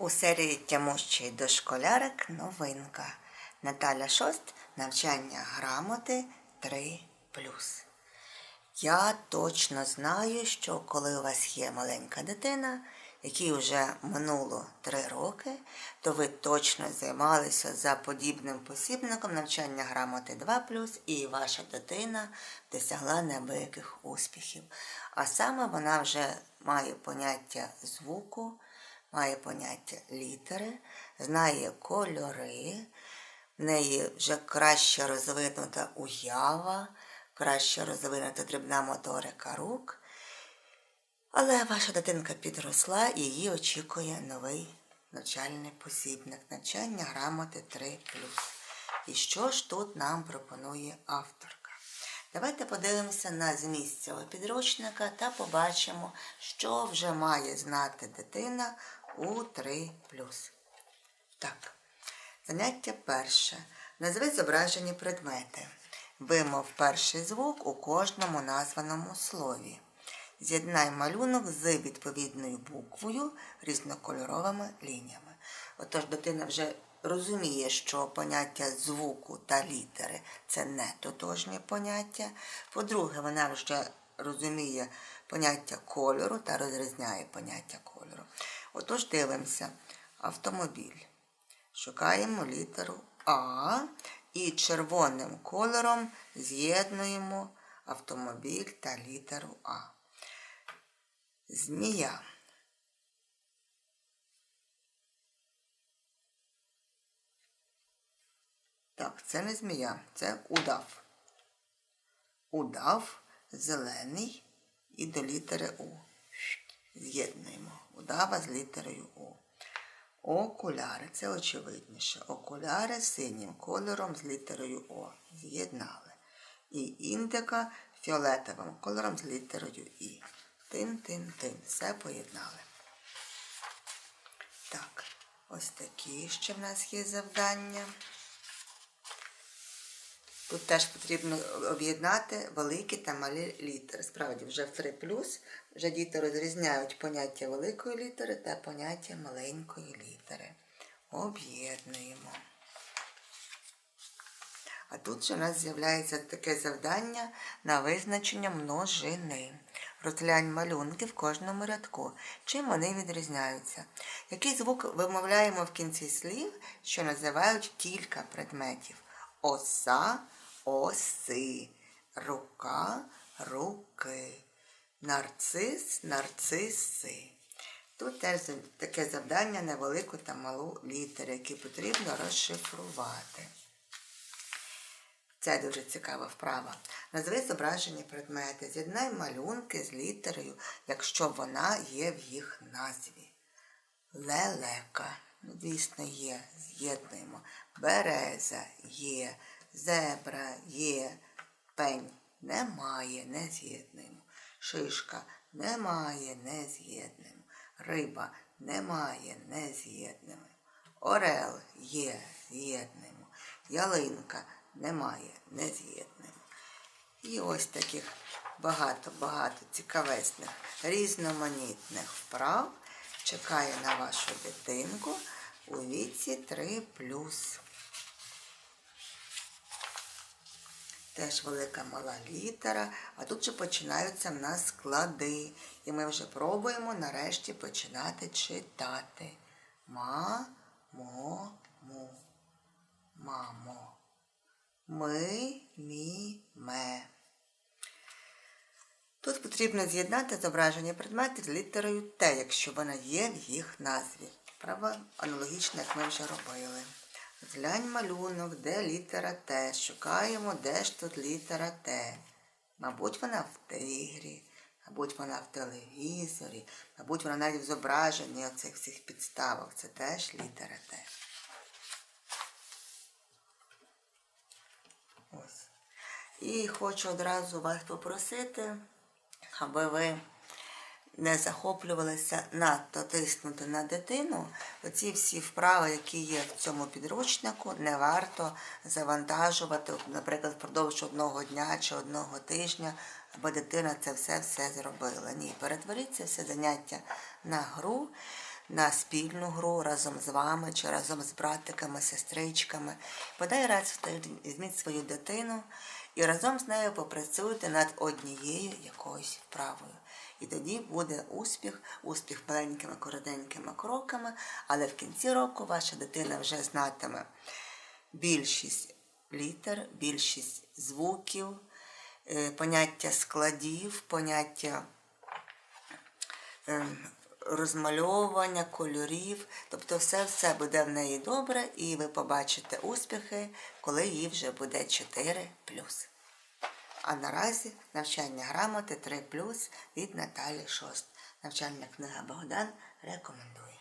У серії тямущий дошколярик новинка. Наталя Шост навчання грамоти 3. Я точно знаю, що коли у вас є маленька дитина, якій вже минуло 3 роки, то ви точно займалися за подібним посібником навчання грамоти 2 і ваша дитина досягла неабияких успіхів. А саме вона вже має поняття звуку має поняття літери, знає кольори, в неї вже краще розвинута уява, краще розвинута дрібна моторика рук. Але ваша дитинка підросла і її очікує новий навчальний посібник навчання грамоти 3. І що ж тут нам пропонує авторка? Давайте подивимося на зміст цього підручника та побачимо, що вже має знати дитина у 3 Так. Заняття перше. Назви зображені предмети. Вимов перший звук у кожному названому слові. З'єднай малюнок з відповідною буквою різнокольоровими лініями. Отож, дитина вже розуміє, що поняття звуку та літери це не тотожні поняття. По-друге, вона вже розуміє поняття кольору та розрізняє поняття кольору. Отож, дивимося автомобіль. Шукаємо літеру А і червоним кольором з'єднуємо автомобіль та літеру А. Змія. Так, це не змія, це удав. Удав зелений і до літери У. З'єднуємо удава з літерою У. Окуляри це очевидніше. Окуляри синім кольором з літерою О. З'єднали. І індика фіолетовим кольором з літерою І. Тин-тин-тин. Все поєднали. Так, ось такі ще в нас є завдання. Тут теж потрібно об'єднати великі та малі літери. Справді, вже в 3 вже діти розрізняють поняття великої літери та поняття маленької літери. Об'єднуємо. А тут же у нас з'являється таке завдання на визначення множини. Розглянь малюнки в кожному рядку. Чим вони відрізняються? Який звук вимовляємо в кінці слів, що називають кілька предметів? Оса оси, рука, руки, нарцис, нарциси. Тут теж таке завдання на велику та малу літери, які потрібно розшифрувати. Це дуже цікава вправа. Назви зображені предмети. З'єднай малюнки з літерою, якщо вона є в їх назві. Лелека. Ну, звісно, є. З'єднуємо. Береза є. Зебра є, пень немає, не з'єднуємо. Шишка немає, не з'єднуємо. Риба немає, не з'єднуємо. Орел є, з'єднуємо. Ялинка немає, не з'єднуємо. І ось таких багато-багато цікавесних, різноманітних вправ чекає на вашу дитинку у віці 3 Теж велика мала літера, а тут же починаються в нас склади. І ми вже пробуємо нарешті починати читати. Ма, мо, му. Мамо. Ми, мі, ме. Тут потрібно з'єднати зображення предметів з літерою Т, якщо вона є в їх назві. Право аналогічно, як ми вже робили. Зглянь малюнок, де літера Т. Шукаємо, де ж тут літера Т. Мабуть, вона в тигрі, мабуть, вона в телевізорі, мабуть, вона навіть в зображенні оцих всіх підставок. Це теж літера Т. Ось. І хочу одразу вас попросити, аби ви не захоплювалися надто тиснути на дитину, оці всі вправи, які є в цьому підручнику, не варто завантажувати, наприклад, впродовж одного дня чи одного тижня, аби дитина це все-все зробила. Ні, перетворіть це все заняття на гру. на спільну гру разом з вами чи разом з братиками, сестричками. Подай раз візьміть свою дитину і разом з нею попрацюйте над однією якоюсь вправою. І тоді буде успіх, успіх маленькими коротенькими кроками, але в кінці року ваша дитина вже знатиме більшість літер, більшість звуків, е, поняття складів, поняття ем, розмальовування, кольорів. Тобто все все буде в неї добре, і ви побачите успіхи, коли їй вже буде 4 А наразі навчання грамоти 3 від Наталі Шост. Навчальна книга Богдан рекомендує.